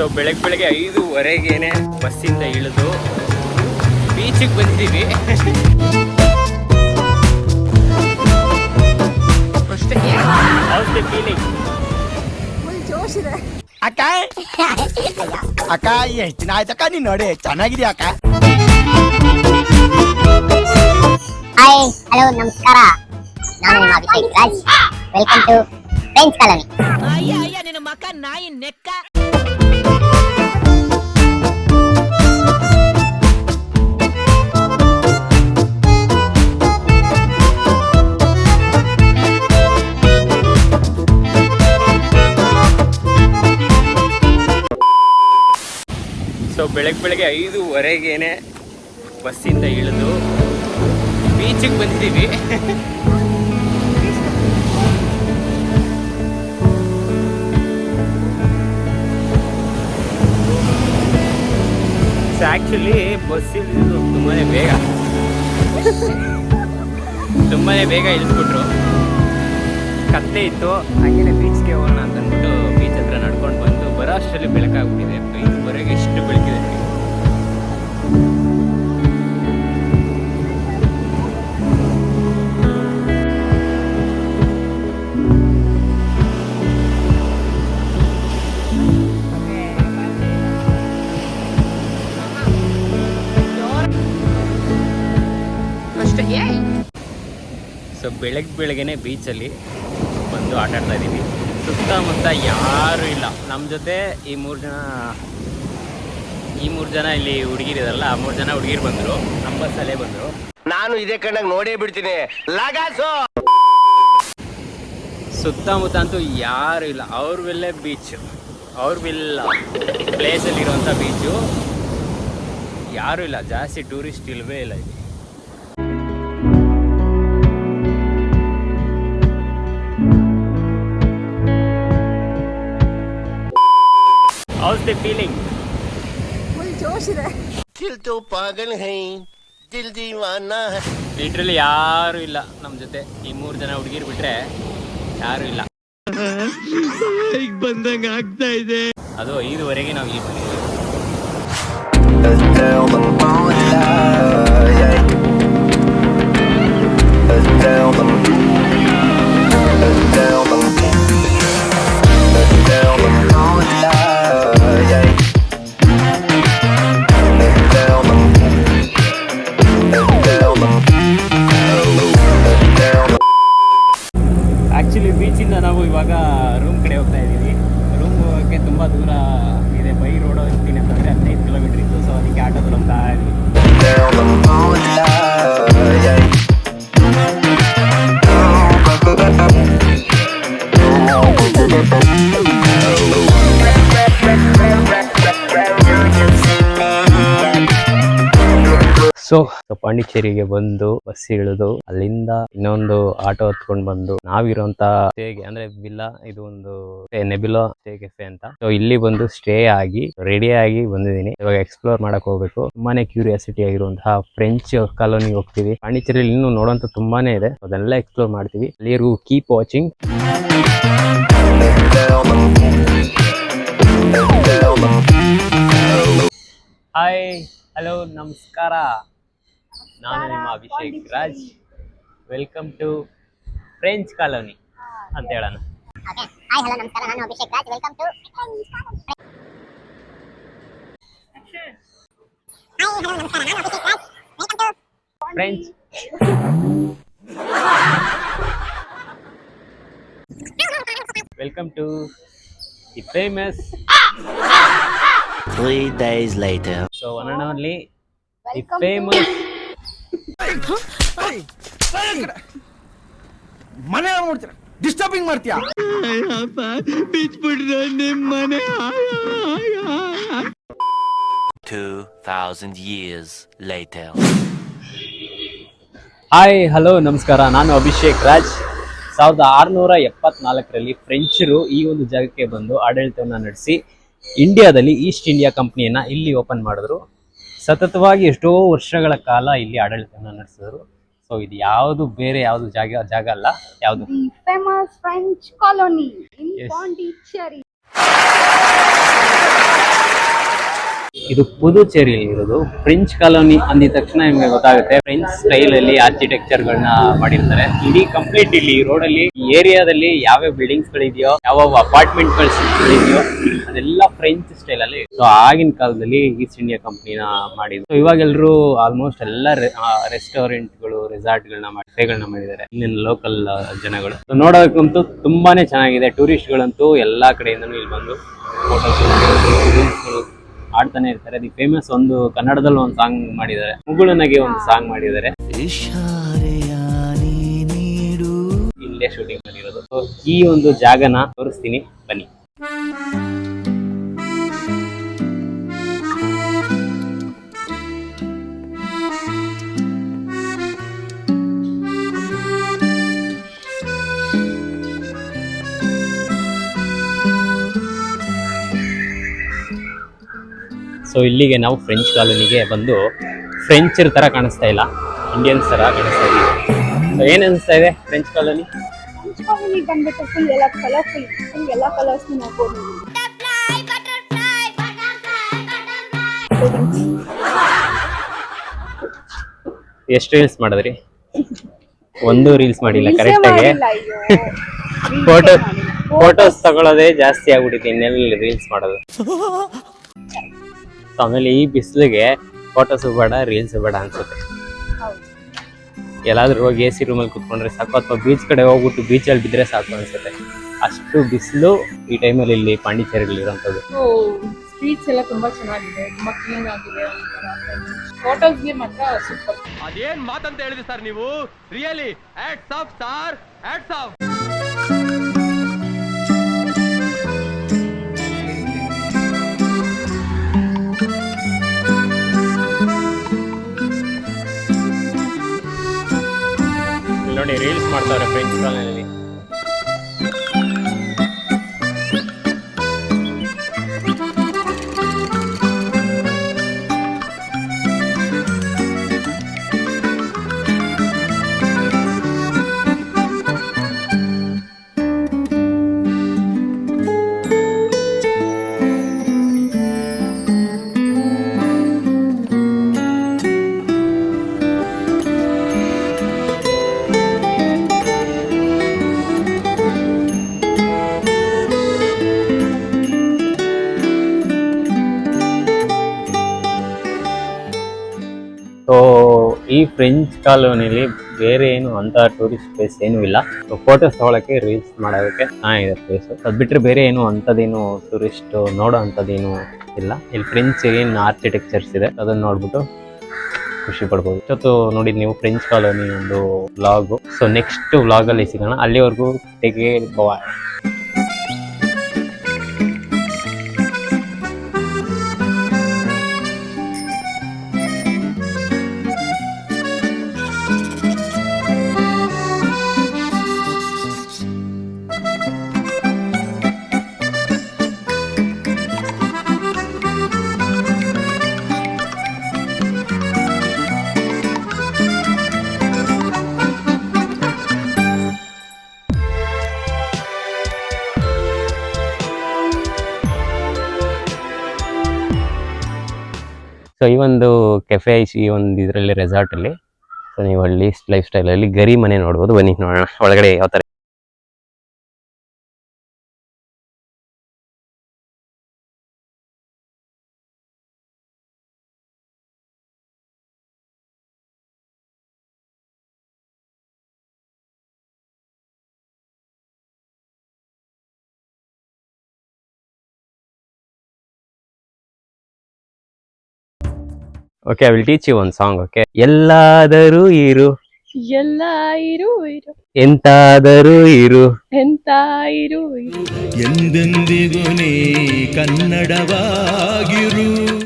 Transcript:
So ಬೆಳಗ್ಗೆ ಬೆಳಗ್ಗೆ ಐದೂವರೆಗೇನೆ ಬಸ್ಸಿಂದ ಇಳಿದು ಬೀಚಿಗೆ ಬಂದಿದ್ದೀವಿ ಫೀಲಿಂಗ್ ಫುಲ್ ಜೋಶ್ ಇದೆ. ಅಕ್ಕ? ಅಕ್ಕ ಎಷ್ಟ್ ದಿನ ಆಯ್ತಕ್ಕ ನೀನ್ ನೋಡಿ ಚೆನ್ನಾಗಿದೆ ಅಕ್ಕ? ಹಾಯ್ ಹಲೋ ನಮಸ್ಕಾರ. ನಾನು ನಿಮ್ಮ Abhishek Raj. Welcome to French colony ಅಯ್ಯ ಅಯ್ಯ ನಿನ್ನ ಮಕ್ಕ ನಾಯಿ ನೆಕ್ಕ. ಬೆಳಗ್ಗೆ ಬೆಳಗ್ಗೆ ಐದೂವರೆಗೇನೆ ಬಸ್ಸಿಂದ ಇಳಿದು ಬೀಚಿಗೆ ಬಂದಿದ್ದೀವಿ. ಆ್ಯಕ್ಚುಲಿ ಬಸ್ ಇಳಿದು ತುಂಬಾ ಬೇಗ. ತುಂಬಾ ಬೇಗ ಇಳಿಸ್ಬಿಟ್ರು. ಕತ್ತೆ ಇತ್ತು. ಹಾಗೇನೆ ಬೀಚ್ಗೆ ಹೋಗೋಣ ಅಂತ ಅಂದ್ಬಿಟ್ಟು ಬೀಚ್ ಹತ್ರ ನಡ್ಕೊಂಡು ಬಂದು ಬರೋ ಅಷ್ಟರಲ್ಲಿ ಬೆಳಕಾಗ್ಬಿಟ್ಟಿದೆ. ಐದುವರೆಗೆ ಎಷ್ಟು ಸೊ ಬೆಳಗ್ಗೆ ಬೆಳಗ್ಗೆನೆ ಬೀಚಲ್ಲಿ ಬಂದು ಆಟ ಆಡ್ತಾ ಇದ್ದೀವಿ. ಸುತ್ತಮುತ್ತ ಯಾರೂ ಇಲ್ಲ. ನಮ್ಮ ಜೊತೆ ಈ ಮೂರು ಜನ ಈ ಮೂರು ಜನ ಇಲ್ಲಿ ಹುಡುಗಿರಿದಾರಲ್ಲ ಆ ಮೂರು ಜನ ಹುಡುಗಿರು ಬಂದರು. ನಮ್ಮ ಬಸ್ಸಲ್ಲೇ ಬಂದರು. ನಾನು ಇದೇ ಕಣ್ಣಾಗ ನೋಡೇ ಬಿಡ್ತೀನಿ. ಲಗಾಸು! ಸುತ್ತಮುತ್ತ ಅಂತೂ ಯಾರು ಇಲ್ಲ. ಅವ್ರವೆಲ್ಲೇ ಬೀಚ್ ಅವ್ರವಿಲ್ಲ ಪ್ಲೇಸಲ್ಲಿರುವಂಥ ಬೀಚು ಯಾರೂ ಇಲ್ಲ. ಜಾಸ್ತಿ ಟೂರಿಸ್ಟ್ ಇಲ್ಲವೇ ಇಲ್ಲ ಇಲ್ಲಿ. ದಿ ಫೀಲಿಂಗ್ ಫುಲ್ ಜೋಶ್ ಇದೆ. ದಿಲ್ ತೋ ಪಾಗಲ್ ಹೈ ದಿಲ್ ದೀವಾನಾ ಹೈ. ಯಾರು ಇಲ್ಲ ನಮ್ಮ ಜೊತೆ. ಈ ಮೂರು ಜನ ಹುಡುಗಿರು ಬಿಟ್ರೆ ಯಾರು ಇಲ್ಲ. ಅದು ಐದುವರೆಗೆ ನಾವು ಇಲ್ಲಿ ಬಂದಿದ್ದೀವಿ. ಸೊ ಪಾಂಡಿಚೇರಿಗೆ ಬಂದು ಬಸ್ ಇಳಿದು ಅಲ್ಲಿಂದ ಇನ್ನೊಂದು ಆಟೋ ಹತ್ಕೊಂಡು ಬಂದು ನಾವಿರುವಂತ ಸ್ಟೇಗೆ ಅಂದ್ರೆ ವಿಲ್ಲಾ ಇದು ಒಂದು ನೆಬಿಲೋ ಸ್ಟೇ ಕೆಫೆ ಅಂತ. ಸೊ ಇಲ್ಲಿ ಬಂದು ಸ್ಟೇ ಆಗಿ ರೆಡಿ ಆಗಿ ಬಂದಿದ್ದೀನಿ. ಇವಾಗ ಎಕ್ಸ್ಪ್ಲೋರ್ ಮಾಡಕ್ ಹೋಗ್ಬೇಕು. ತುಂಬಾನೇ ಕ್ಯೂರಿಯಾಸಿಟಿ ಆಗಿರುವಂತಹ ಫ್ರೆಂಚ್ ಕಾಲೋನಿ ಹೋಗ್ತೀವಿ. ಪಾಂಡಿಚೇರಿಯಲ್ಲಿ ಇನ್ನು ನೋಡುವಂತ ತುಂಬಾನೇ ಇದೆ. ಅದನ್ನೆಲ್ಲ ಎಕ್ಸ್ಪ್ಲೋರ್ ಮಾಡ್ತೀವಿ. ಅಲ್ಲಿವರೆಗೂ ಕೀಪ್ ವಾಚಿಂಗ್ ಹಾಯ್ ಹಲೋ ನಮಸ್ಕಾರ. ನಾನು ನಿಮ್ಮ Abhishek Raj welcome to French colony ಅಂತ ಹೇಳೋಣ. ಹಾಯ್ ಹಲೋ ನಮಸ್ಕಾರ. ನಾನು Abhishek Raj welcome to hi hello ನಮಸ್ಕಾರ. ನಾನು Abhishek Raj welcome to French welcome to the famous Three days later so one and only the famous ಮನೆ ನೋಡ್ತೀರ disturbing ಮಾಡ್ತೀಯಾ? Two thousand years later. Hi hello ನಮಸ್ಕಾರ. ನಾನು ಅಭಿಷೇಕ್ ರಾಜ್. ಸಾವಿರದ ಆರುನೂರ ಎಪ್ಪತ್ನಾಲ್ಕರಲ್ಲಿ ಫ್ರೆಂಚರು ಈ ಒಂದು ಜಾಗಕ್ಕೆ ಬಂದು ಆಡಳಿತವನ್ನು ನಡೆಸಿ ಇಂಡಿಯಾದಲ್ಲಿ ಈಸ್ಟ್ ಇಂಡಿಯಾ ಕಂಪ್ನಿಯನ್ನ ಇಲ್ಲಿ ಓಪನ್ ಮಾಡಿದ್ರು. ಸತತವಾಗಿ ಎಷ್ಟೋ ವರ್ಷಗಳ ಕಾಲ ಇಲ್ಲಿ ಆಡಳಿತವನ್ನು ನಡೆಸಿದ್ರು. ಸೊ ಇದು ಯಾವುದು ಬೇರೆ ಯಾವುದು ಜಾಗ ಜಾಗ ಅಲ್ಲ ಯಾವುದು? Famous French colony in Yes. Pondicherry ಇದು ಪುದುಚೇರಿಯಲ್ಲಿ ಇರೋದು. ಫ್ರೆಂಚ್ ಕಾಲೋನಿ ಅಂದಿದ ತಕ್ಷಣ ನಿಮಗೆ ಗೊತ್ತಾಗುತ್ತೆ. ಫ್ರೆಂಚ್ ಸ್ಟೈಲ್ ಅಲ್ಲಿ ಆರ್ಕಿಟೆಕ್ಚರ್ ಗಳನ್ನ ಮಾಡಿರ್ತಾರೆ. ಇಡೀ ಕಂಪ್ಲೀಟ್ ಇಲ್ಲಿ ರೋಡ್ ಅಲ್ಲಿ ಏರಿಯಾದಲ್ಲಿ ಯಾವ ಬಿಲ್ಡಿಂಗ್ಸ್ ಗಳಿದೆಯೋ ಯಾವ ಅಪಾರ್ಟ್ಮೆಂಟ್ ಗಳಿದೆಯೋ ಅದೆಲ್ಲ ಫ್ರೆಂಚ್ ಸ್ಟೈಲ್ ಅಲ್ಲಿ. ಸೊ ಆಗಿನ ಕಾಲದಲ್ಲಿ ಈಸ್ಟ್ ಇಂಡಿಯಾ ಕಂಪ್ನಿನ ಮಾಡಿದ್ರು ಇವಾಗ ಎಲ್ಲರೂ ಆಲ್ಮೋಸ್ಟ್ ಎಲ್ಲ ರೆಸ್ಟೋರೆಂಟ್ಗಳು ರೆಸಾರ್ಟ್ ಗಳನ್ನ ಮಾಡಿಗಳನ್ನ ಮಾಡಿದ್ದಾರೆ. ಇಲ್ಲಿನ ಲೋಕಲ್ ಜನಗಳು. ನೋಡೋದಕ್ಕಂತೂ ತುಂಬಾನೇ ಚೆನ್ನಾಗಿದೆ. ಟೂರಿಸ್ಟ್ ಗಳಂತೂ ಎಲ್ಲಾ ಕಡೆಯಿಂದನೂ ಇಲ್ಲಿ ಬಂದು ಫೋಟೋಸ್ ಆಡ್ತಾನೆ ಇರ್ತಾರೆ. ಅದಕ್ಕೆ ಫೇಮಸ್ ಒಂದು ಕನ್ನಡದಲ್ಲಿ ಒಂದು ಸಾಂಗ್ ಮಾಡಿದ್ದಾರೆ. ಮುಗುಳನಗೆ ಒಂದು ಸಾಂಗ್ ಮಾಡಿದ್ದಾರೆ. ಇಲ್ಲೇ ಶೂಟಿಂಗ್ ಮಾಡಿರೋದು ಈ ಒಂದು ಜಾಗನ ತೋರಿಸ್ತೀನಿ. ಬನ್ನಿ. ಸೊ ಇಲ್ಲಿಗೆ ನಾವು ಫ್ರೆಂಚ್ ಕಾಲೋನಿಗೆ ಬಂದು ಫ್ರೆಂಚರ್ ತರ ಕಾಣಿಸ್ತಾ ಇಲ್ಲ. ಇಂಡಿಯನ್ಸ್ ತರ ಕಾಣಿಸ್ತಾ ಇದೆ. ಸೊ ಏನ್ ಅನಿಸ್ತಾ ಇದೆ ಫ್ರೆಂಚ್ ಕಾಲೋನಿ ಕಾಲೋನಿ ಬಂದ್ಬಿಟ್ಟು ಫುಲ್ ಎಲ್ಲ ಕಲರ್ಫುಲ್ ಫುಲ್ ಎಲ್ಲ ಕಲರ್ಸ್ ನೋಡ್ಬೋದು. ಎಷ್ಟು ರೀಲ್ಸ್ ಮಾಡಿದ್ರಿ? ಒಂದು ರೀಲ್ಸ್ ಮಾಡಿಲ್ಲ ಕರೆಕ್ಟ್ ಆಗಿ? ಫೋಟೋ ಫೋಟೋಸ್ ತಗೊಳ್ಳೋದೇ ಜಾಸ್ತಿ ಆಗ್ಬಿಟ್ಟಿದೆ ಇನ್ನೆಲ್ಲ ರೀಲ್ಸ್ ಮಾಡೋದು? So ಆಮೇಲೆ ಈ ಬಿಸಿಲಿಗೆ ಫೋಟೋಸ್ ಬೇಡ ರೀಲ್ಸ್ ಬೇಡ ಅನ್ಸುತ್ತೆ. ಹೌದು. ಎಲ್ಲಾದ್ರೂ ಹೋಗಿ ಎ ಸಿ ರೂಮಲ್ಲಿ ಕುತ್ಕೊಂಡ್ರೆ ಸಾಕು ಅಥವಾ ಬೀಚ್ ಕಡೆ ಹೋಗ್ಬಿಟ್ಟು ಬೀಚಲ್ಲಿ ಬಿದ್ರೆ ಸಾಕು ಅನ್ಸುತ್ತೆ. ಅಷ್ಟು ಬಿಸಿಲು ಈ ಟೈಮಲ್ಲಿ ಇಲ್ಲಿ ಪಾಂಡಿಚೇರಿಗಳಲ್ಲಿ ಇರೋಂಥದ್ದು ಸ್ಟ್ರೀಟ್ಸ್ ಎಲ್ಲ ತುಂಬಾ ಚೆನ್ನಾಗಿದೆ ತುಂಬಾ ಕ್ಲೀನ್ ಆಗಿದೆ ಫೋಟೋಸ್ಗೆ ಮಾತ್ರ ಸೂಪರ್ ಅದೇನ್ ಮಾತಂತ ಹೇಳಿದ್ರಿ ಸರ್ ನೀವು? Really hats off sir hats off ನೋಡಿ ರೀಲ್ಸ್ ಮಾಡ್ತಾವ್ರೆ ಫ್ರೆಂಚ್ ಕಾಲೋನಿಯಲ್ಲಿ ಫ್ರೆಂಚ್ ಕಾಲೋನಿಲಿ ಬೇರೆ ಏನು ಅಂತ ಟೂರಿಸ್ಟ್ ಪ್ಲೇಸ್ ಏನು ಇಲ್ಲ. ಫೋಟೋಸ್ ತಗೊಳಕ್ಕೆ ರೀಲ್ಸ್ ಮಾಡೋದಕ್ಕೆ ಚೆನ್ನಾಗಿದೆ ಪ್ಲೇಸ್ ಅದು ಬಿಟ್ಟರೆ ಬೇರೆ ಏನು ಅಂತದೇನು ಟೂರಿಸ್ಟ್ ನೋಡೋ ಅಂಥದ್ದೇನು ಇಲ್ಲ. ಇಲ್ಲಿ ಫ್ರೆಂಚ್ ಏನು ಆರ್ಕಿಟೆಕ್ಚರ್ಸ್ ಇದೆ, ಅದನ್ನ ನೋಡ್ಬಿಟ್ಟು ಖುಷಿ ಪಡ್ಬೋದು. ಇಷ್ಟೊತ್ತು ನೋಡಿ ನೀವು ಫ್ರೆಂಚ್ ಕಾಲೋನಿ ಒಂದು ವ್ಲಾಗು ಸೊ ನೆಕ್ಸ್ಟ್ ವ್ಲಾಗಲ್ಲಿ ಸಿಗೋಣ. ಅಲ್ಲಿವರೆಗೂ ತೆಗೆ ಬಾಯ್ ಸೊ ಈ ಒಂದು ಕೆಫೆ ಈ ಒಂದು ಇದರಲ್ಲಿ ರೆಸಾರ್ಟ್ ಅಲ್ಲಿ ಸೊ ನೀವು ಅಲ್ಲಿ ಲೈಫ್ ಸ್ಟೈಲ್ ಅಲ್ಲಿ ಗರಿ ಮನೆ ನೋಡ್ಬೋದು. ಬನ್ನಿ, ನೋಡೋಣ. ಒಳಗಡೆ ಯಾವ ತರ okay I will teach you ಒಂದು ಸಾಂಗ್ ಓಕೆ ಎಲ್ಲಾದರೂ ಇರು. ಎಲ್ಲ ಇರು ಇರು. ಎಂತಾದರೂ ಇರು. ಎಂತ ಇರು ಇರು. ಎಂದೆಂದಿಗೂ ನೀ ಕನ್ನಡವಾಗಿರು.